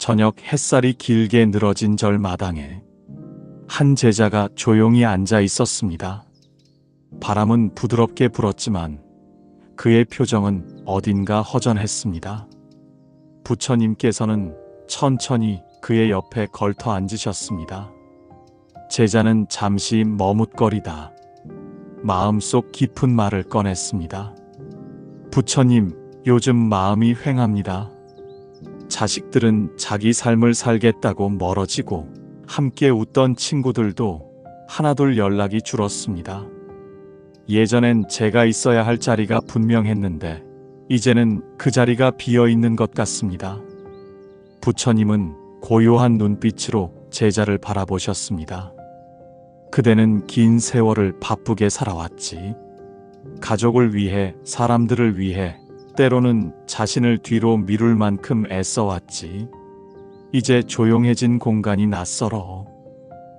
저녁 햇살이 길게 늘어진 절 마당에 한 제자가 조용히 앉아 있었습니다. 바람은 부드럽게 불었지만 그의 표정은 어딘가 허전했습니다. 부처님께서는 천천히 그의 옆에 걸터 앉으셨습니다. 제자는 잠시 머뭇거리다 마음속 깊은 말을 꺼냈습니다. 부처님, 요즘 마음이 횡합니다. 자식들은 자기 삶을 살겠다고 멀어지고 함께 웃던 친구들도 하나둘 연락이 줄었습니다. 예전엔 제가 있어야 할 자리가 분명했는데 이제는 그 자리가 비어 있는 것 같습니다. 부처님은 고요한 눈빛으로 제자를 바라보셨습니다. 그대는 긴 세월을 바쁘게 살아왔지. 가족을 위해, 사람들을 위해, 때로는 자신을 뒤로 미룰 만큼 애써왔지. 이제 조용해진 공간이 낯설어.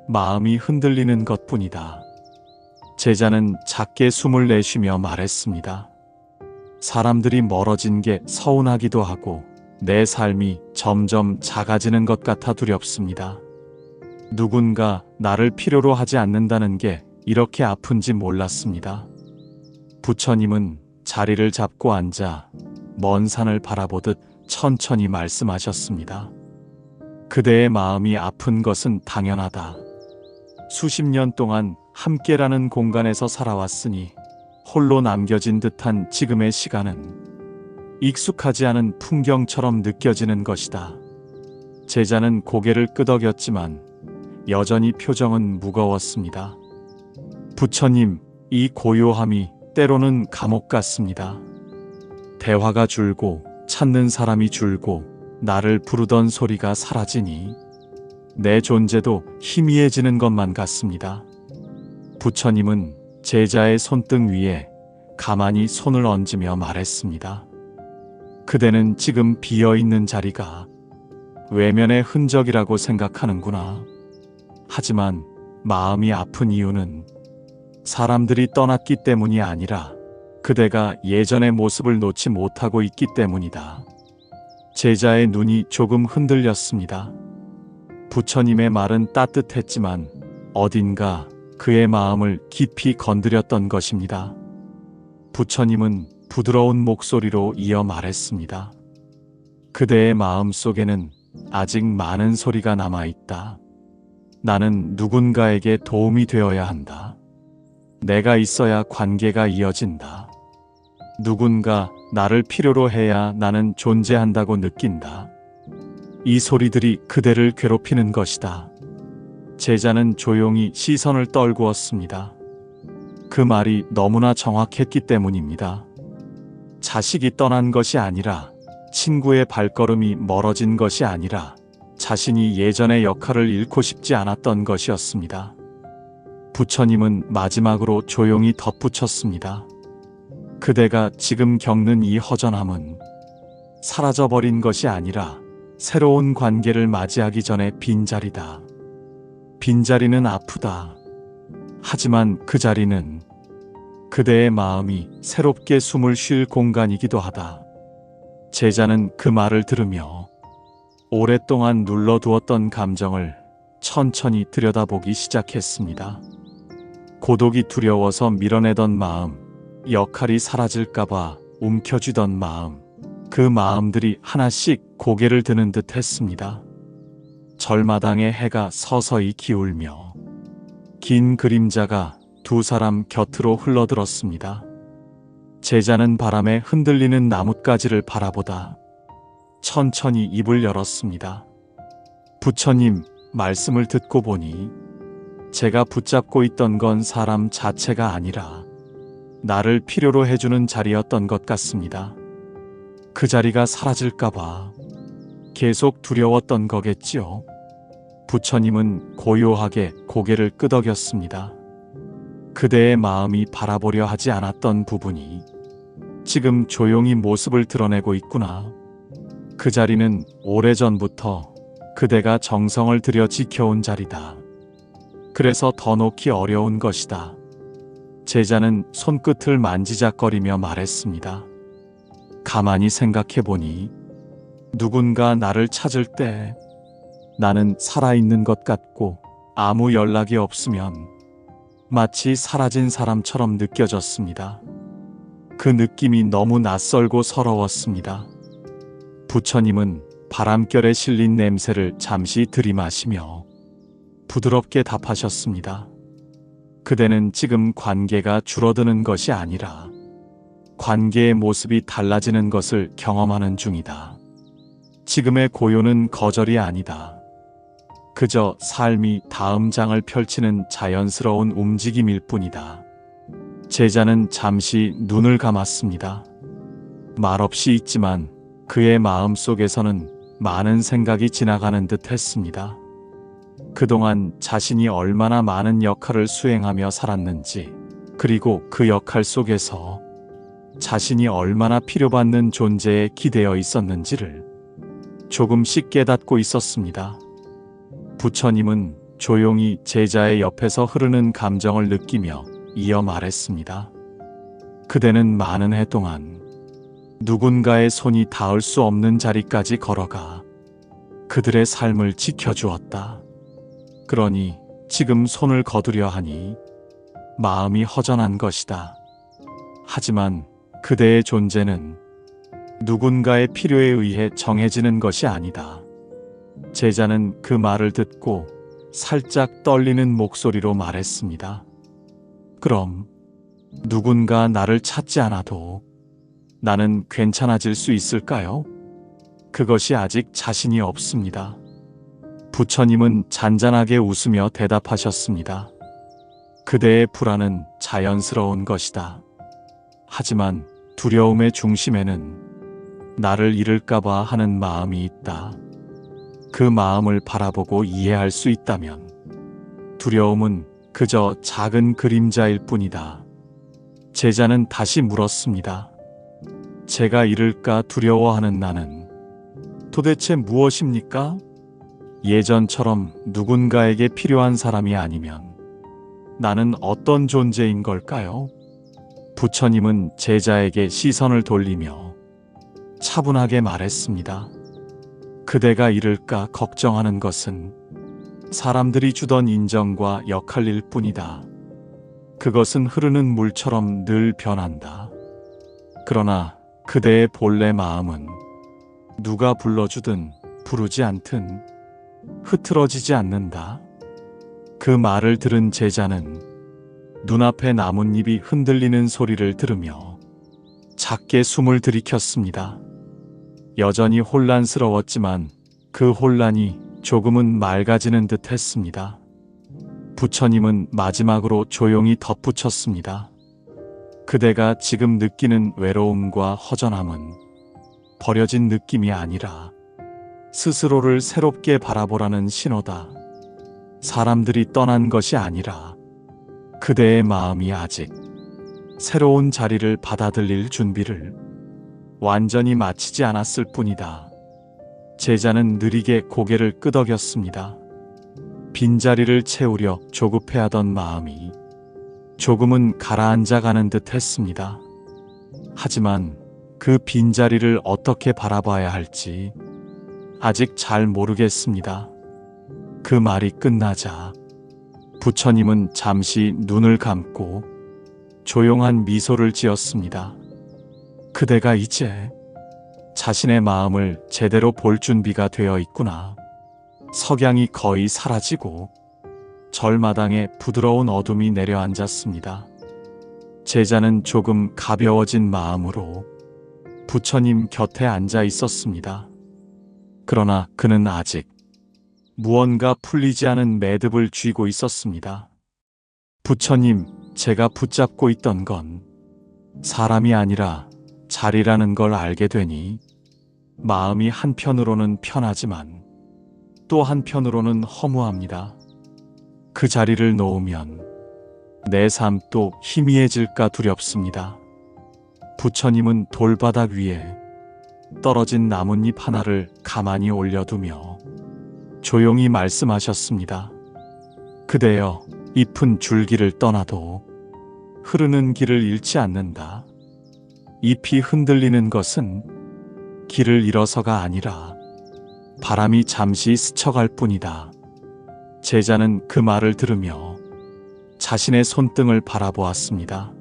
마음이 흔들리는 것 뿐이다. 제자는 작게 숨을 내쉬며 말했습니다. 사람들이 멀어진 게 서운하기도 하고 내 삶이 점점 작아지는 것 같아 두렵습니다. 누군가 나를 필요로 하지 않는다는 게 이렇게 아픈지 몰랐습니다. 부처님은 자리를 잡고 앉아 먼 산을 바라보듯 천천히 말씀하셨습니다. 그대의 마음이 아픈 것은 당연하다. 수십 년 동안 함께라는 공간에서 살아왔으니 홀로 남겨진 듯한 지금의 시간은 익숙하지 않은 풍경처럼 느껴지는 것이다. 제자는 고개를 끄덕였지만 여전히 표정은 무거웠습니다. 부처님, 이 고요함이 때로는 감옥 같습니다. 대화가 줄고 찾는 사람이 줄고 나를 부르던 소리가 사라지니 내 존재도 희미해지는 것만 같습니다. 부처님은 제자의 손등 위에 가만히 손을 얹으며 말했습니다. 그대는 지금 비어 있는 자리가 외면의 흔적이라고 생각하는구나. 하지만 마음이 아픈 이유는 사람들이 떠났기 때문이 아니라 그대가 예전의 모습을 놓지 못하고 있기 때문이다. 제자의 눈이 조금 흔들렸습니다. 부처님의 말은 따뜻했지만 어딘가 그의 마음을 깊이 건드렸던 것입니다. 부처님은 부드러운 목소리로 이어 말했습니다. 그대의 마음 속에는 아직 많은 소리가 남아 있다. 나는 누군가에게 도움이 되어야 한다. 내가 있어야 관계가 이어진다. 누군가 나를 필요로 해야 나는 존재한다고 느낀다. 이 소리들이 그대를 괴롭히는 것이다. 제자는 조용히 시선을 떨구었습니다. 그 말이 너무나 정확했기 때문입니다. 자식이 떠난 것이 아니라 친구의 발걸음이 멀어진 것이 아니라 자신이 예전의 역할을 잃고 싶지 않았던 것이었습니다. 부처님은 마지막으로 조용히 덧붙였습니다. 그대가 지금 겪는 이 허전함은 사라져버린 것이 아니라 새로운 관계를 맞이하기 전에 빈자리다. 빈자리는 아프다. 하지만 그 자리는 그대의 마음이 새롭게 숨을 쉴 공간이기도 하다. 제자는 그 말을 들으며 오랫동안 눌러두었던 감정을 천천히 들여다보기 시작했습니다. 고독이 두려워서 밀어내던 마음, 역할이 사라질까봐 움켜쥐던 마음, 그 마음들이 하나씩 고개를 드는 듯 했습니다. 절마당에 해가 서서히 기울며 긴 그림자가 두 사람 곁으로 흘러들었습니다. 제자는 바람에 흔들리는 나뭇가지를 바라보다 천천히 입을 열었습니다. 부처님, 말씀을 듣고 보니 제가 붙잡고 있던 건 사람 자체가 아니라 나를 필요로 해주는 자리였던 것 같습니다. 그 자리가 사라질까봐 계속 두려웠던 거겠지요. 부처님은 고요하게 고개를 끄덕였습니다. 그대의 마음이 바라보려 하지 않았던 부분이 지금 조용히 모습을 드러내고 있구나. 그 자리는 오래전부터 그대가 정성을 들여 지켜온 자리다. 그래서 더 놓기 어려운 것이다. 제자는 손끝을 만지작거리며 말했습니다. 가만히 생각해 보니 누군가 나를 찾을 때 나는 살아있는 것 같고 아무 연락이 없으면 마치 사라진 사람처럼 느껴졌습니다. 그 느낌이 너무 낯설고 서러웠습니다. 부처님은 바람결에 실린 냄새를 잠시 들이마시며 부드럽게 답하셨습니다. 그대는 지금 관계가 줄어드는 것이 아니라 관계의 모습이 달라지는 것을 경험하는 중이다. 지금의 고요는 거절이 아니다. 그저 삶이 다음 장을 펼치는 자연스러운 움직임일 뿐이다. 제자는 잠시 눈을 감았습니다. 말없이 있지만 그의 마음 속에서는 많은 생각이 지나가는 듯 했습니다. 그동안 자신이 얼마나 많은 역할을 수행하며 살았는지, 그리고 그 역할 속에서 자신이 얼마나 필요받는 존재에 기대어 있었는지를 조금씩 깨닫고 있었습니다. 부처님은 조용히 제자의 옆에서 흐르는 감정을 느끼며 이어 말했습니다. 그대는 많은 해 동안 누군가의 손이 닿을 수 없는 자리까지 걸어가 그들의 삶을 지켜주었다. 그러니 지금 손을 거두려 하니 마음이 허전한 것이다. 하지만 그대의 존재는 누군가의 필요에 의해 정해지는 것이 아니다. 제자는 그 말을 듣고 살짝 떨리는 목소리로 말했습니다. 그럼 누군가 나를 찾지 않아도 나는 괜찮아질 수 있을까요? 그것이 아직 자신이 없습니다. 부처님은 잔잔하게 웃으며 대답하셨습니다. 그대의 불안은 자연스러운 것이다. 하지만 두려움의 중심에는 나를 잃을까봐 하는 마음이 있다. 그 마음을 바라보고 이해할 수 있다면 두려움은 그저 작은 그림자일 뿐이다. 제자는 다시 물었습니다. 제가 잃을까 두려워하는 나는 도대체 무엇입니까? 예전처럼 누군가에게 필요한 사람이 아니면 나는 어떤 존재인 걸까요? 부처님은 제자에게 시선을 돌리며 차분하게 말했습니다. 그대가 잃을까 걱정하는 것은 사람들이 주던 인정과 역할일 뿐이다. 그것은 흐르는 물처럼 늘 변한다. 그러나 그대의 본래 마음은 누가 불러주든 부르지 않든 흐트러지지 않는다. 그 말을 들은 제자는 눈앞에 나뭇잎이 흔들리는 소리를 들으며 작게 숨을 들이켰습니다. 여전히 혼란스러웠지만 그 혼란이 조금은 맑아지는 듯 했습니다. 부처님은 마지막으로 조용히 덧붙였습니다. 그대가 지금 느끼는 외로움과 허전함은 버려진 느낌이 아니라 스스로를 새롭게 바라보라는 신호다. 사람들이 떠난 것이 아니라 그대의 마음이 아직 새로운 자리를 받아들일 준비를 완전히 마치지 않았을 뿐이다. 제자는 느리게 고개를 끄덕였습니다. 빈자리를 채우려 조급해하던 마음이 조금은 가라앉아 가는 듯 했습니다. 하지만 그 빈자리를 어떻게 바라봐야 할지 아직 잘 모르겠습니다. 그 말이 끝나자 부처님은 잠시 눈을 감고 조용한 미소를 지었습니다. 그대가 이제 자신의 마음을 제대로 볼 준비가 되어 있구나. 석양이 거의 사라지고 절마당에 부드러운 어둠이 내려앉았습니다. 제자는 조금 가벼워진 마음으로 부처님 곁에 앉아 있었습니다. 그러나 그는 아직 무언가 풀리지 않은 매듭을 쥐고 있었습니다. 부처님, 제가 붙잡고 있던 건 사람이 아니라 자리라는 걸 알게 되니 마음이 한편으로는 편하지만 또 한편으로는 허무합니다. 그 자리를 놓으면 내 삶도 희미해질까 두렵습니다. 부처님은 돌바닥 위에 떨어진 나뭇잎 하나를 가만히 올려두며 조용히 말씀하셨습니다. 그대여, 잎은 줄기를 떠나도 흐르는 길을 잃지 않는다. 잎이 흔들리는 것은 길을 잃어서가 아니라 바람이 잠시 스쳐갈 뿐이다. 제자는 그 말을 들으며 자신의 손등을 바라보았습니다.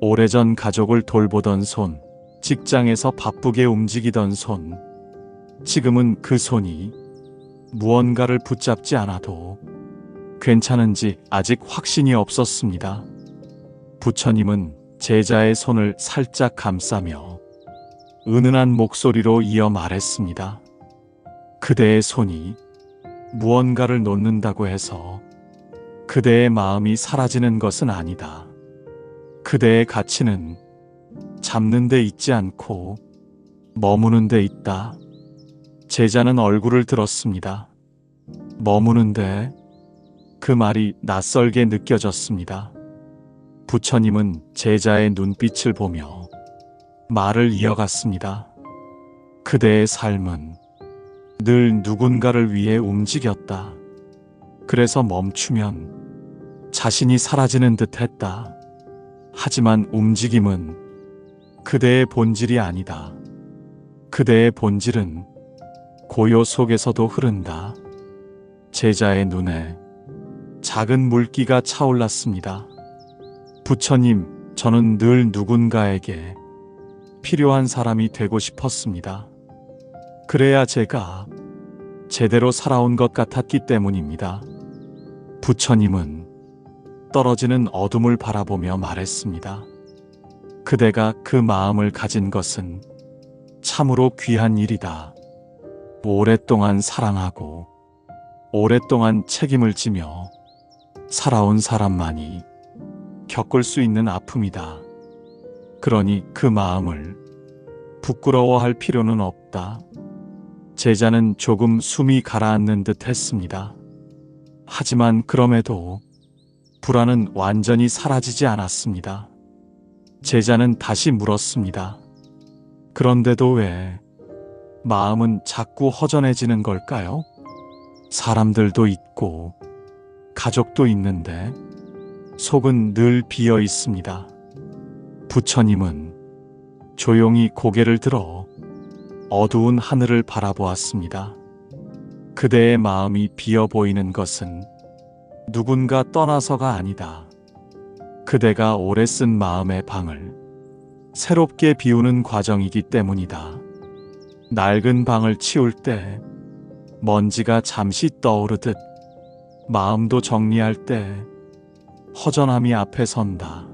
오래전 가족을 돌보던 손, 직장에서 바쁘게 움직이던 손, 지금은 그 손이 무언가를 붙잡지 않아도 괜찮은지 아직 확신이 없었습니다. 부처님은 제자의 손을 살짝 감싸며 은은한 목소리로 이어 말했습니다. 그대의 손이 무언가를 놓는다고 해서 그대의 마음이 사라지는 것은 아니다. 그대의 가치는 잡는 데 있지 않고 머무는 데 있다. 제자는 얼굴을 들었습니다. 머무는데 그 말이 낯설게 느껴졌습니다. 부처님은 제자의 눈빛을 보며 말을 이어갔습니다. 그대의 삶은 늘 누군가를 위해 움직였다. 그래서 멈추면 자신이 사라지는 듯 했다. 하지만 움직임은 그대의 본질이 아니다. 그대의 본질은 고요 속에서도 흐른다. 제자의 눈에 작은 물기가 차올랐습니다. 부처님, 저는 늘 누군가에게 필요한 사람이 되고 싶었습니다. 그래야 제가 제대로 살아온 것 같았기 때문입니다. 부처님은 떨어지는 어둠을 바라보며 말했습니다. 그대가 그 마음을 가진 것은 참으로 귀한 일이다. 오랫동안 사랑하고 오랫동안 책임을 지며 살아온 사람만이 겪을 수 있는 아픔이다. 그러니 그 마음을 부끄러워할 필요는 없다. 제자는 조금 숨이 가라앉는 듯 했습니다. 하지만 그럼에도 불안은 완전히 사라지지 않았습니다. 제자는 다시 물었습니다. 그런데도 왜 마음은 자꾸 허전해지는 걸까요? 사람들도 있고 가족도 있는데 속은 늘 비어 있습니다. 부처님은 조용히 고개를 들어 어두운 하늘을 바라보았습니다. 그대의 마음이 비어 보이는 것은 누군가 떠나서가 아니다. 그대가 오래 쓴 마음의 방을 새롭게 비우는 과정이기 때문이다. 낡은 방을 치울 때 먼지가 잠시 떠오르듯 마음도 정리할 때 허전함이 앞에 선다.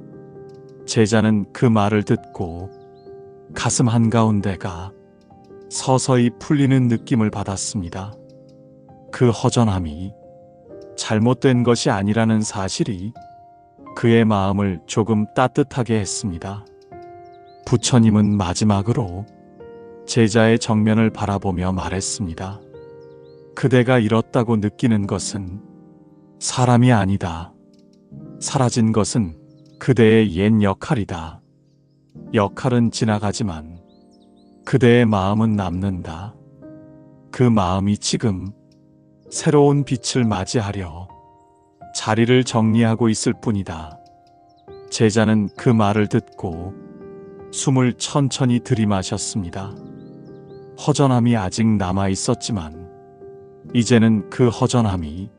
제자는 그 말을 듣고 가슴 한가운데가 서서히 풀리는 느낌을 받았습니다. 그 허전함이 잘못된 것이 아니라는 사실이 그의 마음을 조금 따뜻하게 했습니다. 부처님은 마지막으로 제자의 정면을 바라보며 말했습니다. 그대가 잃었다고 느끼는 것은 사람이 아니다. 사라진 것은 그대의 옛 역할이다. 역할은 지나가지만 그대의 마음은 남는다. 그 마음이 지금 새로운 빛을 맞이하려 자리를 정리하고 있을 뿐이다. 제자는 그 말을 듣고 숨을 천천히 들이마셨습니다. 허전함이 아직 남아 있었지만 이제는 그 허전함이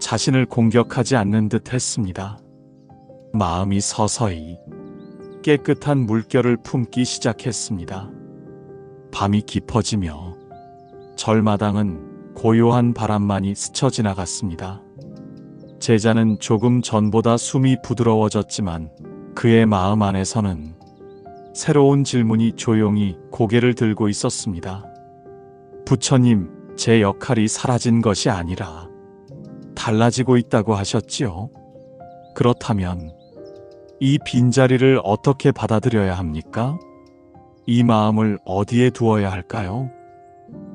자신을 공격하지 않는 듯 했습니다. 마음이 서서히 깨끗한 물결을 품기 시작했습니다. 밤이 깊어지며 절마당은 고요한 바람만이 스쳐 지나갔습니다. 제자는 조금 전보다 숨이 부드러워졌지만 그의 마음 안에서는 새로운 질문이 조용히 고개를 들고 있었습니다. 부처님, 제 역할이 사라진 것이 아니라 달라지고 있다고 하셨지요? 그렇다면 이 빈자리를 어떻게 받아들여야 합니까? 이 마음을 어디에 두어야 할까요?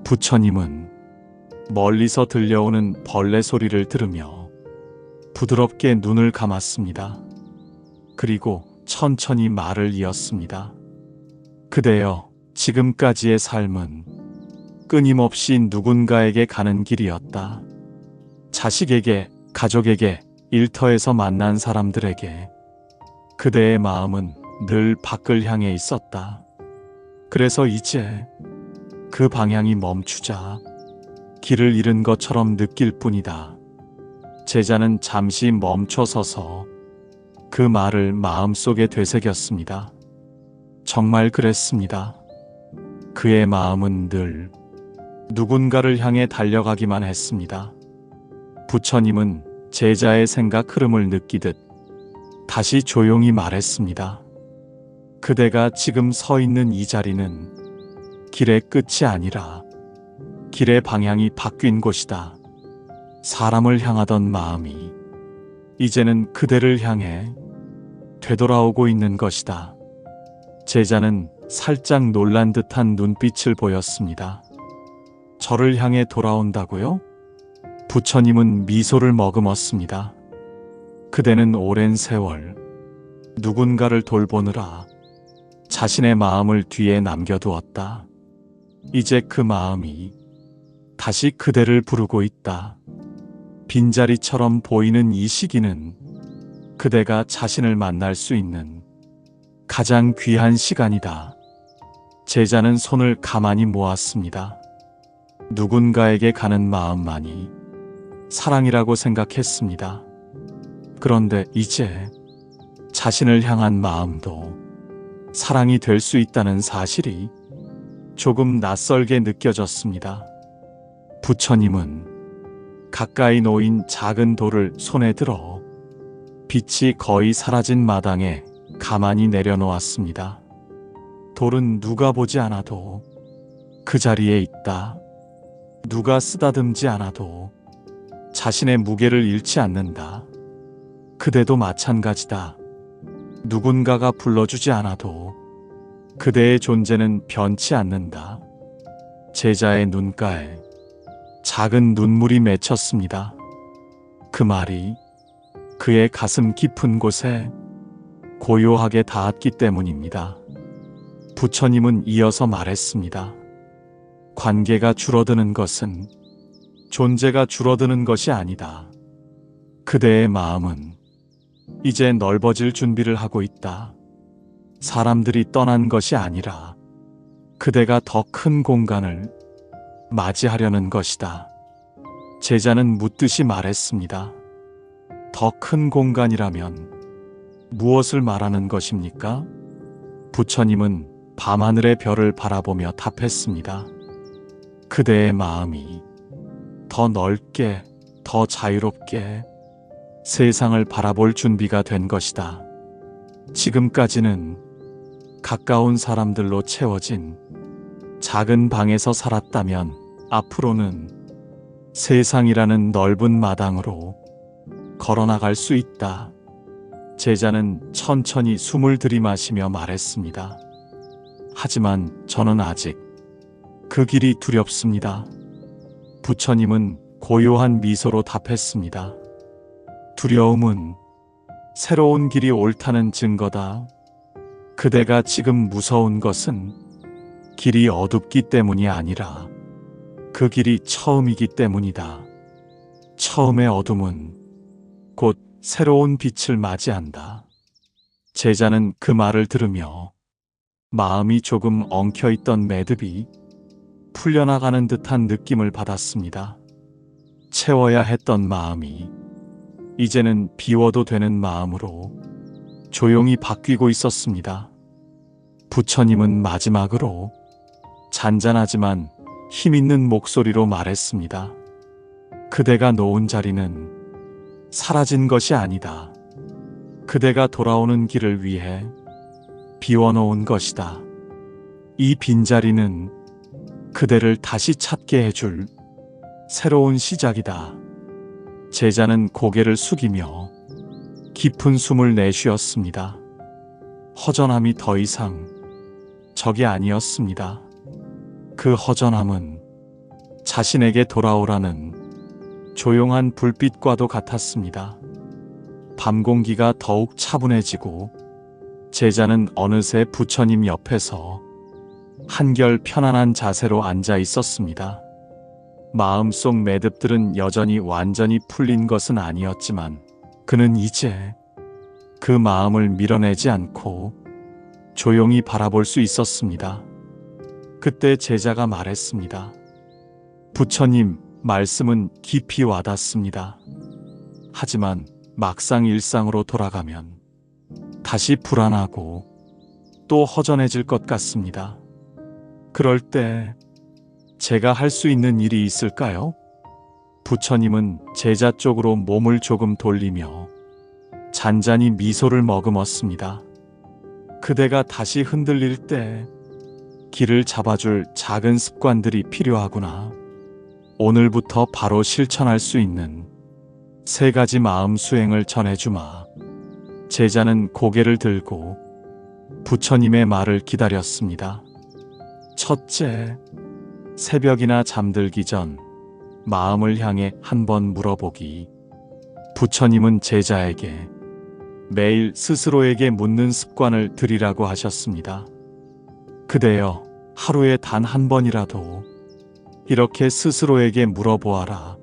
부처님은 멀리서 들려오는 벌레 소리를 들으며 부드럽게 눈을 감았습니다. 그리고 천천히 말을 이었습니다. 그대여, 지금까지의 삶은 끊임없이 누군가에게 가는 길이었다. 자식에게, 가족에게, 일터에서 만난 사람들에게 그대의 마음은 늘 밖을 향해 있었다. 그래서 이제 그 방향이 멈추자 길을 잃은 것처럼 느낄 뿐이다. 제자는 잠시 멈춰 서서 그 말을 마음속에 되새겼습니다. 정말 그랬습니다. 그의 마음은 늘 누군가를 향해 달려가기만 했습니다. 부처님은 제자의 생각 흐름을 느끼듯 다시 조용히 말했습니다. 그대가 지금 서 있는 이 자리는 길의 끝이 아니라 길의 방향이 바뀐 곳이다. 사람을 향하던 마음이 이제는 그대를 향해 되돌아오고 있는 것이다. 제자는 살짝 놀란 듯한 눈빛을 보였습니다. 저를 향해 돌아온다고요? 부처님은 미소를 머금었습니다. 그대는 오랜 세월 누군가를 돌보느라 자신의 마음을 뒤에 남겨두었다. 이제 그 마음이 다시 그대를 부르고 있다. 빈자리처럼 보이는 이 시기는 그대가 자신을 만날 수 있는 가장 귀한 시간이다. 제자는 손을 가만히 모았습니다. 누군가에게 가는 마음만이 사랑이라고 생각했습니다. 그런데 이제 자신을 향한 마음도 사랑이 될 수 있다는 사실이 조금 낯설게 느껴졌습니다. 부처님은 가까이 놓인 작은 돌을 손에 들어 빛이 거의 사라진 마당에 가만히 내려놓았습니다. 돌은 누가 보지 않아도 그 자리에 있다. 누가 쓰다듬지 않아도 자신의 무게를 잃지 않는다. 그대도 마찬가지다. 누군가가 불러주지 않아도 그대의 존재는 변치 않는다. 제자의 눈가에 작은 눈물이 맺혔습니다. 그 말이 그의 가슴 깊은 곳에 고요하게 닿았기 때문입니다. 부처님은 이어서 말했습니다. 관계가 줄어드는 것은 존재가 줄어드는 것이 아니다. 그대의 마음은 이제 넓어질 준비를 하고 있다. 사람들이 떠난 것이 아니라 그대가 더 큰 공간을 맞이하려는 것이다. 제자는 묻듯이 말했습니다. 더 큰 공간이라면 무엇을 말하는 것입니까? 부처님은 밤하늘의 별을 바라보며 답했습니다. 그대의 마음이 더 넓게, 더 자유롭게 세상을 바라볼 준비가 된 것이다. 지금까지는 가까운 사람들로 채워진 작은 방에서 살았다면 앞으로는 세상이라는 넓은 마당으로 걸어나갈 수 있다. 제자는 천천히 숨을 들이마시며 말했습니다. 하지만 저는 아직 그 길이 두렵습니다. 부처님은 고요한 미소로 답했습니다. 두려움은 새로운 길이 옳다는 증거다. 그대가 지금 무서운 것은 길이 어둡기 때문이 아니라 그 길이 처음이기 때문이다. 처음의 어둠은 곧 새로운 빛을 맞이한다. 제자는 그 말을 들으며 마음이 조금 엉켜 있던 매듭이 풀려나가는 듯한 느낌을 받았습니다. 채워야 했던 마음이 이제는 비워도 되는 마음으로 조용히 바뀌고 있었습니다. 부처님은 마지막으로 잔잔하지만 힘있는 목소리로 말했습니다. 그대가 놓은 자리는 사라진 것이 아니다. 그대가 돌아오는 길을 위해 비워놓은 것이다. 이 빈자리는 그대를 다시 찾게 해줄 새로운 시작이다. 제자는 고개를 숙이며 깊은 숨을 내쉬었습니다. 허전함이 더 이상 적이 아니었습니다. 그 허전함은 자신에게 돌아오라는 조용한 불빛과도 같았습니다. 밤 공기가 더욱 차분해지고 제자는 어느새 부처님 옆에서 한결 편안한 자세로 앉아 있었습니다. 마음속 매듭들은 여전히 완전히 풀린 것은 아니었지만 그는 이제 그 마음을 밀어내지 않고 조용히 바라볼 수 있었습니다. 그때 제자가 말했습니다. 부처님, 말씀은 깊이 와닿습니다. 하지만 막상 일상으로 돌아가면 다시 불안하고 또 허전해질 것 같습니다. 그럴 때 제가 할 수 있는 일이 있을까요? 부처님은 제자 쪽으로 몸을 조금 돌리며 잔잔히 미소를 머금었습니다. 그대가 다시 흔들릴 때 길을 잡아줄 작은 습관들이 필요하구나. 오늘부터 바로 실천할 수 있는 세 가지 마음 수행을 전해주마. 제자는 고개를 들고 부처님의 말을 기다렸습니다. 첫째, 새벽이나 잠들기 전 마음을 향해 한번 물어보기. 부처님은 제자에게 매일 스스로에게 묻는 습관을 들이라고 하셨습니다. 그대여, 하루에 단 한 번이라도 이렇게 스스로에게 물어보아라.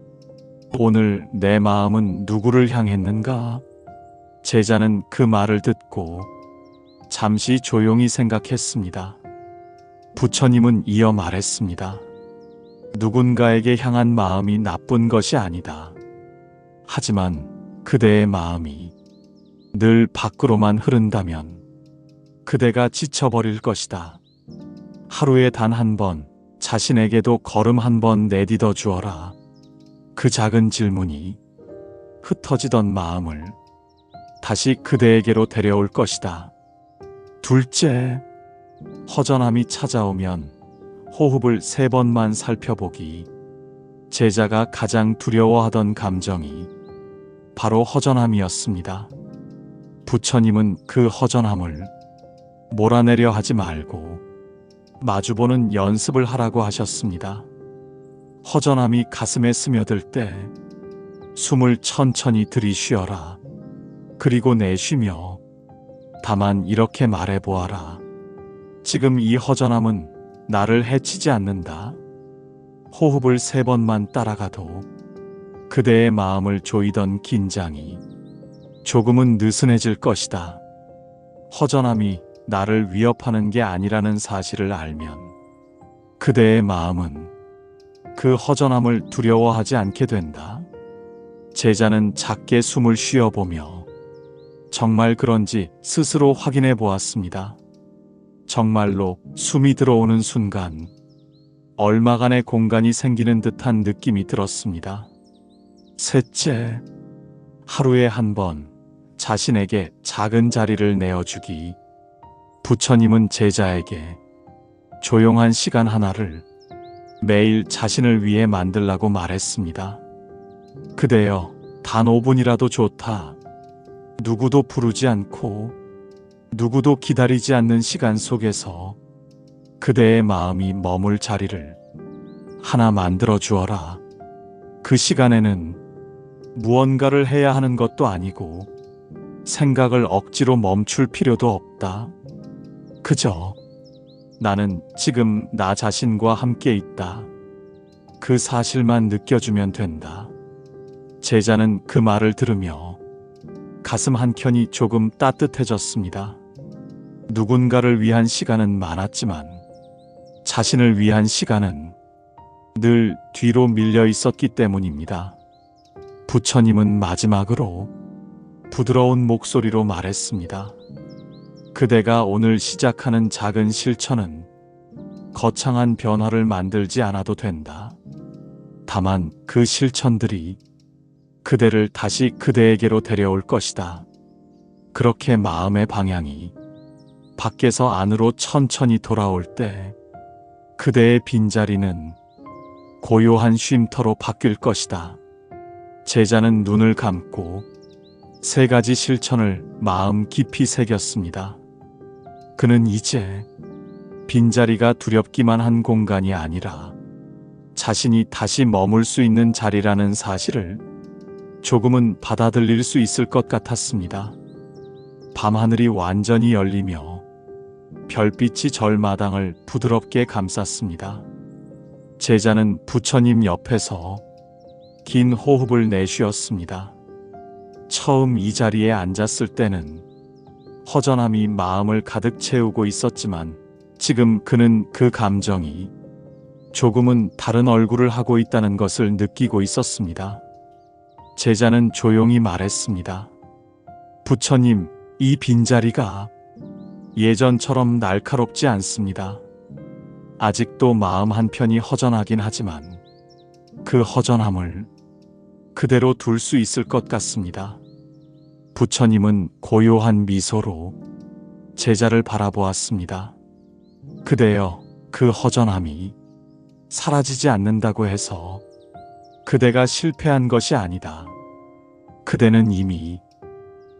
오늘 내 마음은 누구를 향했는가? 제자는 그 말을 듣고 잠시 조용히 생각했습니다. 부처님은 이어 말했습니다. 누군가에게 향한 마음이 나쁜 것이 아니다. 하지만 그대의 마음이 늘 밖으로만 흐른다면 그대가 지쳐버릴 것이다. 하루에 단 한 번 자신에게도 걸음 한 번 내딛어 주어라. 그 작은 질문이 흩어지던 마음을 다시 그대에게로 데려올 것이다. 둘째, 허전함이 찾아오면 호흡을 세 번만 살펴보기. 제자가 가장 두려워하던 감정이 바로 허전함이었습니다. 부처님은 그 허전함을 몰아내려 하지 말고 마주보는 연습을 하라고 하셨습니다. 허전함이 가슴에 스며들 때 숨을 천천히 들이쉬어라. 그리고 내쉬며 다만 이렇게 말해보아라. 지금 이 허전함은 나를 해치지 않는다. 호흡을 세 번만 따라가도 그대의 마음을 조이던 긴장이 조금은 느슨해질 것이다. 허전함이 나를 위협하는 게 아니라는 사실을 알면 그대의 마음은 그 허전함을 두려워하지 않게 된다. 제자는 작게 숨을 쉬어보며 정말 그런지 스스로 확인해 보았습니다. 정말로 숨이 들어오는 순간 얼마간의 공간이 생기는 듯한 느낌이 들었습니다. 셋째, 하루에 한 번 자신에게 작은 자리를 내어주기. 부처님은 제자에게 조용한 시간 하나를 매일 자신을 위해 만들라고 말했습니다. 그대여, 단 5분이라도 좋다. 누구도 부르지 않고 누구도 기다리지 않는 시간 속에서 그대의 마음이 머물 자리를 하나 만들어 주어라. 그 시간에는 무언가를 해야 하는 것도 아니고 생각을 억지로 멈출 필요도 없다. 그저 나는 지금 나 자신과 함께 있다. 그 사실만 느껴주면 된다. 제자는 그 말을 들으며 가슴 한켠이 조금 따뜻해졌습니다. 누군가를 위한 시간은 많았지만 자신을 위한 시간은 늘 뒤로 밀려 있었기 때문입니다. 부처님은 마지막으로 부드러운 목소리로 말했습니다. 그대가 오늘 시작하는 작은 실천은 거창한 변화를 만들지 않아도 된다. 다만 그 실천들이 그대를 다시 그대에게로 데려올 것이다. 그렇게 마음의 방향이 밖에서 안으로 천천히 돌아올 때 그대의 빈자리는 고요한 쉼터로 바뀔 것이다. 제자는 눈을 감고 세 가지 실천을 마음 깊이 새겼습니다. 그는 이제 빈자리가 두렵기만 한 공간이 아니라 자신이 다시 머물 수 있는 자리라는 사실을 조금은 받아들일 수 있을 것 같았습니다. 밤하늘이 완전히 열리며 별빛이 절마당을 부드럽게 감쌌습니다. 제자는 부처님 옆에서 긴 호흡을 내쉬었습니다. 처음 이 자리에 앉았을 때는 허전함이 마음을 가득 채우고 있었지만 지금 그는 그 감정이 조금은 다른 얼굴을 하고 있다는 것을 느끼고 있었습니다. 제자는 조용히 말했습니다. 부처님, 이 빈자리가 예전처럼 날카롭지 않습니다. 아직도 마음 한편이 허전하긴 하지만 그 허전함을 그대로 둘 수 있을 것 같습니다. 부처님은 고요한 미소로 제자를 바라보았습니다. 그대여, 그 허전함이 사라지지 않는다고 해서 그대가 실패한 것이 아니다. 그대는 이미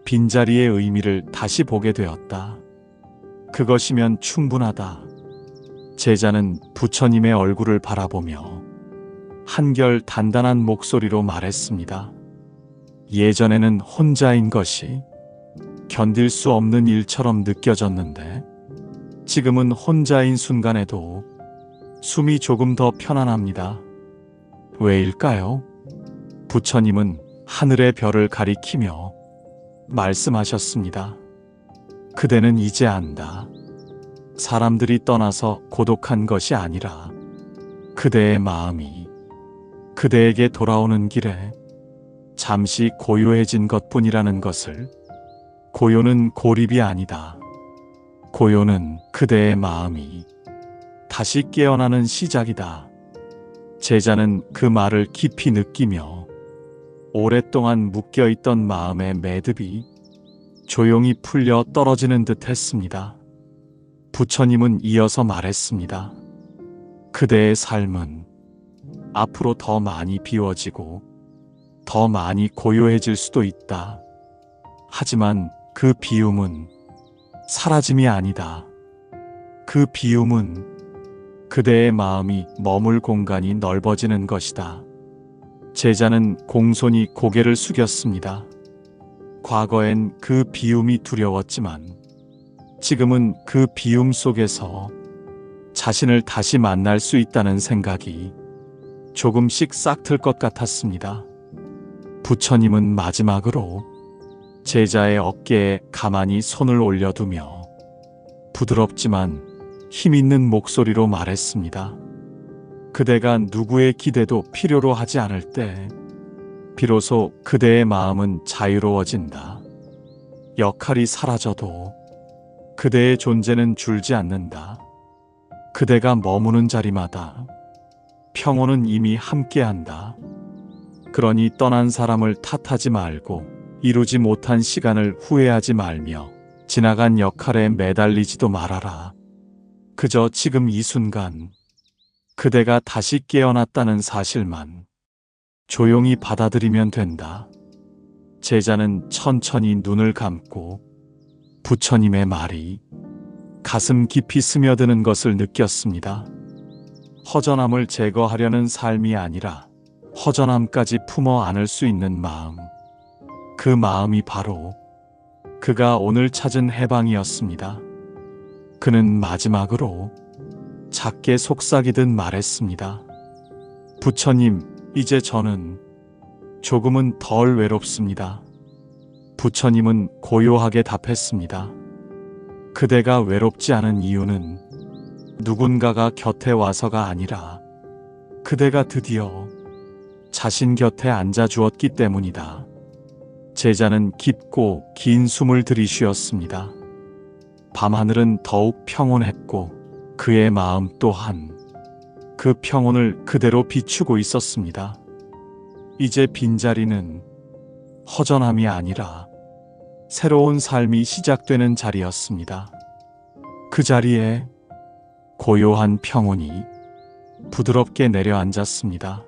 빈자리의 의미를 다시 보게 되었다. 그것이면 충분하다. 제자는 부처님의 얼굴을 바라보며 한결 단단한 목소리로 말했습니다. 예전에는 혼자인 것이 견딜 수 없는 일처럼 느껴졌는데 지금은 혼자인 순간에도 숨이 조금 더 편안합니다. 왜일까요? 부처님은 하늘의 별을 가리키며 말씀하셨습니다. 그대는 이제 안다. 사람들이 떠나서 고독한 것이 아니라 그대의 마음이 그대에게 돌아오는 길에 잠시 고요해진 것 뿐이라는 것을 고요는 고립이 아니다. 고요는 그대의 마음이 다시 깨어나는 시작이다. 제자는 그 말을 깊이 느끼며 오랫동안 묶여있던 마음의 매듭이 조용히 풀려 떨어지는 듯 했습니다. 부처님은 이어서 말했습니다. 그대의 삶은 앞으로 더 많이 비워지고 더 많이 고요해질 수도 있다. 하지만 그 비움은 사라짐이 아니다. 그 비움은 그대의 마음이 머물 공간이 넓어지는 것이다. 제자는 공손히 고개를 숙였습니다. 과거엔 그 비움이 두려웠지만 지금은 그 비움 속에서 자신을 다시 만날 수 있다는 생각이 조금씩 싹 틀 것 같았습니다. 부처님은 마지막으로 제자의 어깨에 가만히 손을 올려두며 부드럽지만 힘 있는 목소리로 말했습니다. 그대가 누구의 기대도 필요로 하지 않을 때 비로소 그대의 마음은 자유로워진다. 역할이 사라져도 그대의 존재는 줄지 않는다. 그대가 머무는 자리마다 평온은 이미 함께한다. 그러니 떠난 사람을 탓하지 말고 이루지 못한 시간을 후회하지 말며 지나간 역할에 매달리지도 말아라. 그저 지금 이 순간 그대가 다시 깨어났다는 사실만 조용히 받아들이면 된다. 제자는 천천히 눈을 감고 부처님의 말이 가슴 깊이 스며드는 것을 느꼈습니다. 허전함을 제거하려는 삶이 아니라 허전함까지 품어 안을 수 있는 마음. 그 마음이 바로 그가 오늘 찾은 해방이었습니다. 그는 마지막으로 작게 속삭이듯 말했습니다. 부처님, 이제 저는 조금은 덜 외롭습니다. 부처님은 고요하게 답했습니다. 그대가 외롭지 않은 이유는 누군가가 곁에 와서가 아니라 그대가 드디어 자신 곁에 앉아 주었기 때문이다. 제자는 깊고 긴 숨을 들이쉬었습니다. 밤하늘은 더욱 평온했고 그의 마음 또한 그 평온을 그대로 비추고 있었습니다. 이제 빈자리는 허전함이 아니라 새로운 삶이 시작되는 자리였습니다. 그 자리에 고요한 평온이 부드럽게 내려앉았습니다.